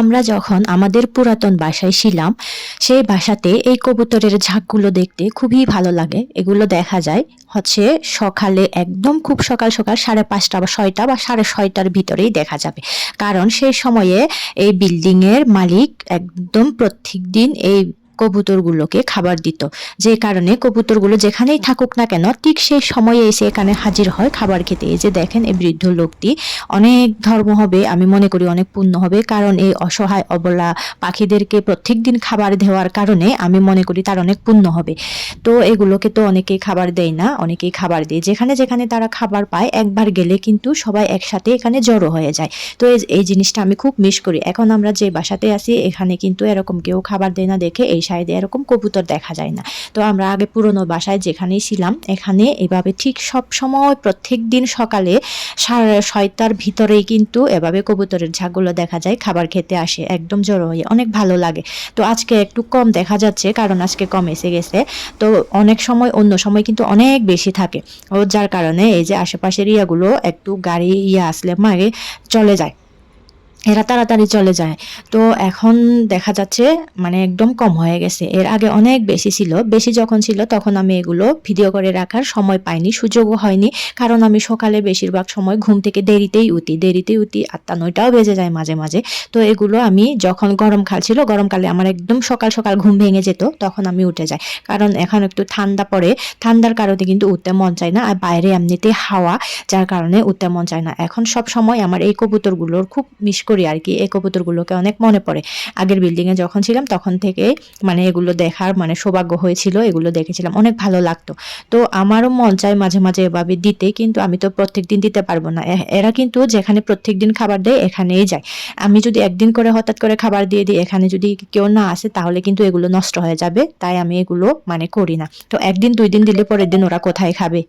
আমরা যখন আমাদের পুরাতন বাসায় ছিলাম, সেই বাসাতে এই কবুতরের ঝাঁকগুলো দেখতে খুবই ভালো লাগে। এগুলো দেখা যায় হচ্ছে সকালে একদম খুব সকাল সকাল সাড়ে পাঁচটা বা ছয়টা বা সাড়ে ছয়টার ভিতরেই দেখা যাবে। কারণ সেই সময়ে এই বিল্ডিংয়ের মালিক একদম প্রত্যেক দিন এই কবুতরগুলোকে খাবার দিত। যে কারণে কবুতরগুলো যেখানেই থাকুক না কেন, ঠিক সেই সময়ে এসে এখানে হাজির হয় খাবার খেতে। এই যে দেখেন, এই বৃদ্ধ লোকটি অনেক ধর্ম হবে, আমি মনে করি অনেক পুণ্য হবে, কারণ এই অসহায় অবলা পাখিদেরকে প্রত্যেক দিন খাবার দেওয়ার কারণে আমি মনে করি তার অনেক পুণ্য হবে। তো এগুলোকে তো অনেকেই খাবার দেয় না, অনেকেই খাবার দেয়। যেখানে যেখানে তারা খাবার পায়, একবার গেলে কিন্তু সবাই একসাথে এখানে জড়ো হয়ে যায়। তো এই জিনিসটা আমি খুব মিস করি। এখন আমরা যে বাসাতে আছি, এখানে কিন্তু এরকম কেউ খাবার দেয় না দেখে এই সাইডে এরকম কবুতর দেখা যায় না। তো আমরা আগে পুরনো বাসায় যেখানেই ছিলাম, এখানে এভাবে ঠিক সব সময় প্রত্যেক দিন সকালে ছয়টার ভিতরেই কিন্তু এভাবে কবুতরের ঝাঁকগুলো দেখা যায়, খাবার খেতে আসে, একদম জড়ো হয়ে, অনেক ভালো লাগে। তো আজকে একটু কম দেখা যাচ্ছে, কারণ আজকে কম এসে গেছে। তো অনেক সময়, অন্য সময় কিন্তু অনেক বেশি থাকে। ও যার কারণে এই যে আশেপাশের ইয়াগুলো একটু গাড়ি ইয়া আসলে মাগে চলে যায়। এরা তাড়াতাড়ি চলে যায়। তো এখন দেখা যাচ্ছে মানে একদম কম হয়ে গেছে। এর আগে অনেক বেশি ছিল। বেশি যখন ছিল, তখন আমি এগুলো ভিডিও করে রাখার সময় পাইনি, সুযোগও হয়নি। কারণ আমি সকালে বেশিরভাগ সময় ঘুম থেকে দেরিতেই উঠি। দেরিতেই উঠি, আটটা নয়টাও বেজে যায় মাঝে মাঝে। তো এগুলো আমি যখন গরমকাল ছিল গরমকালে আমার একদম সকাল সকাল ঘুম ভেঙে যেত, তখন আমি উঠে যাই। কারণ এখন একটু ঠান্ডা পড়ে। ঠান্ডার কারণে কিন্তু উঠতে মন চায় না। আর বাইরে এমনিতে হাওয়া, যার কারণে উঠতে মন চায় না। এখন সব সময় আমার এই কবুতরগুলোর খুব মিস করি আর কি এই কবুতরগুলোকে অনেক মনে পড়ে। আগের বিল্ডিং এ যখন ছিলাম, তখন থেকে মানে এগুলো দেখার মানে সৌভাগ্য হয়েছিল, এগুলো দেখেছিলাম, অনেক ভালো লাগতো। তো আমারও মন চায় মাঝে মাঝে এভাবে দিতে, কিন্তু আমি তো প্রত্যেক দিন দিতে পারব না। এরা কিন্তু যেখানে প্রত্যেক দিন খাবার দেয়, এখানেই যায়। আমি যদি একদিন করে হঠাৎ করে খাবার দিয়ে দিই, এখানে যদি কেউ না আসে, তাহলে কিন্তু এগুলো নষ্ট হয়ে যাবে। তাই আমি এগুলো মানে করি না। তো একদিন, দুই দিন দিলে পরের দিন ওরা কোথায় খাবে?